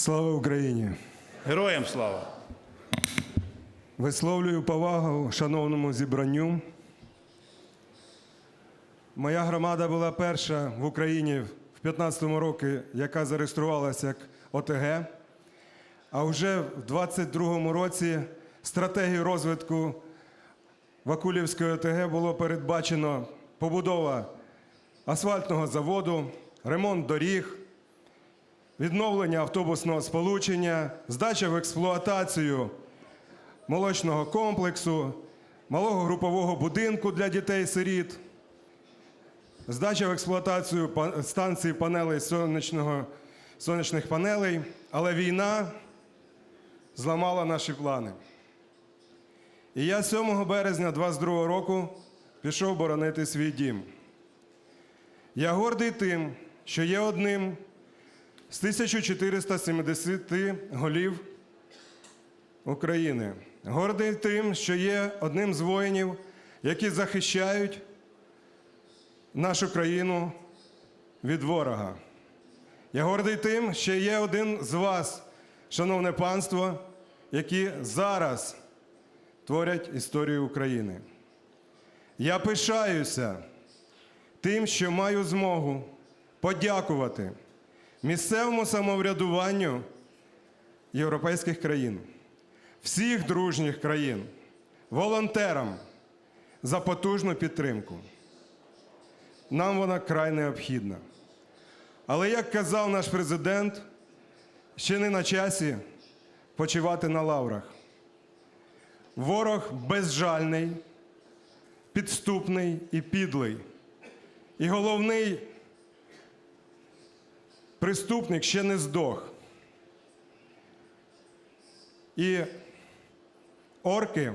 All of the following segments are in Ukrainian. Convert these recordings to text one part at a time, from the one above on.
Слава Україні! Героям слава! Висловлюю повагу шановному зібранню. Моя громада була перша в Україні в 15-му році, яка зареєструвалася як ОТГ. А вже в 22-му році стратегію розвитку Вакулівської ОТГ було передбачено побудова асфальтного заводу, ремонт доріг, відновлення автобусного сполучення, здача в експлуатацію молочного комплексу, малого групового будинку для дітей-сиріт, здача в експлуатацію станції панелей сонячного, сонячних панелей, але війна зламала наші плани. І я 7 березня 22 року пішов боронити свій дім. Я гордий тим, що є одним з 1470 голів України. Гордий тим, що є одним з воїнів, які захищають нашу країну від ворога. Я гордий тим, що є один з вас, шановне панство, які зараз творять історію України. Я пишаюся тим, що маю змогу подякувати місцевому самоврядуванню європейських країн, всіх дружніх країн, волонтерам за потужну підтримку. Нам вона край необхідна. Але як казав наш президент, ще не на часі почивати на лаврах. Ворог безжальний, підступний і підлий. І головний преступник ще не здох. І орки,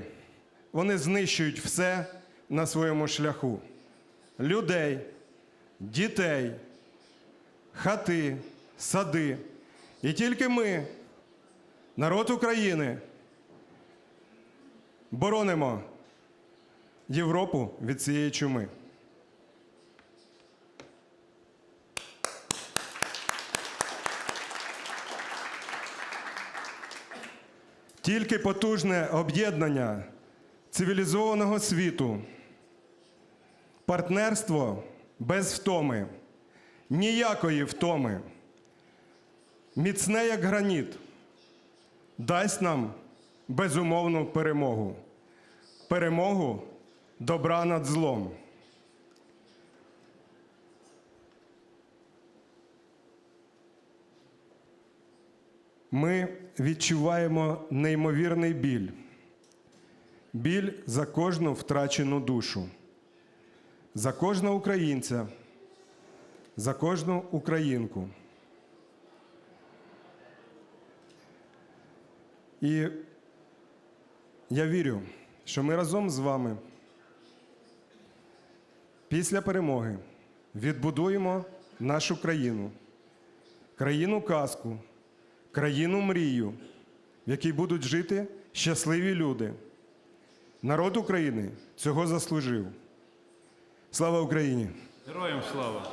вони знищують все на своєму шляху: людей, дітей, хати, сади. І тільки ми, народ України, боронимо Європу від цієї чуми. Тільки потужне об'єднання цивілізованого світу, партнерство без втоми, ніякої втоми, міцне як граніт, дасть нам безумовну перемогу. Перемогу добра над злом. Ми відчуваємо неймовірний біль. Біль за кожну втрачену душу, за кожного українця, за кожну українку. І я вірю, що ми разом з вами після перемоги відбудуємо нашу країну, країну казку, країну мрію, в якій будуть жити щасливі люди. Народ України цього заслужив. Слава Україні! Героям слава!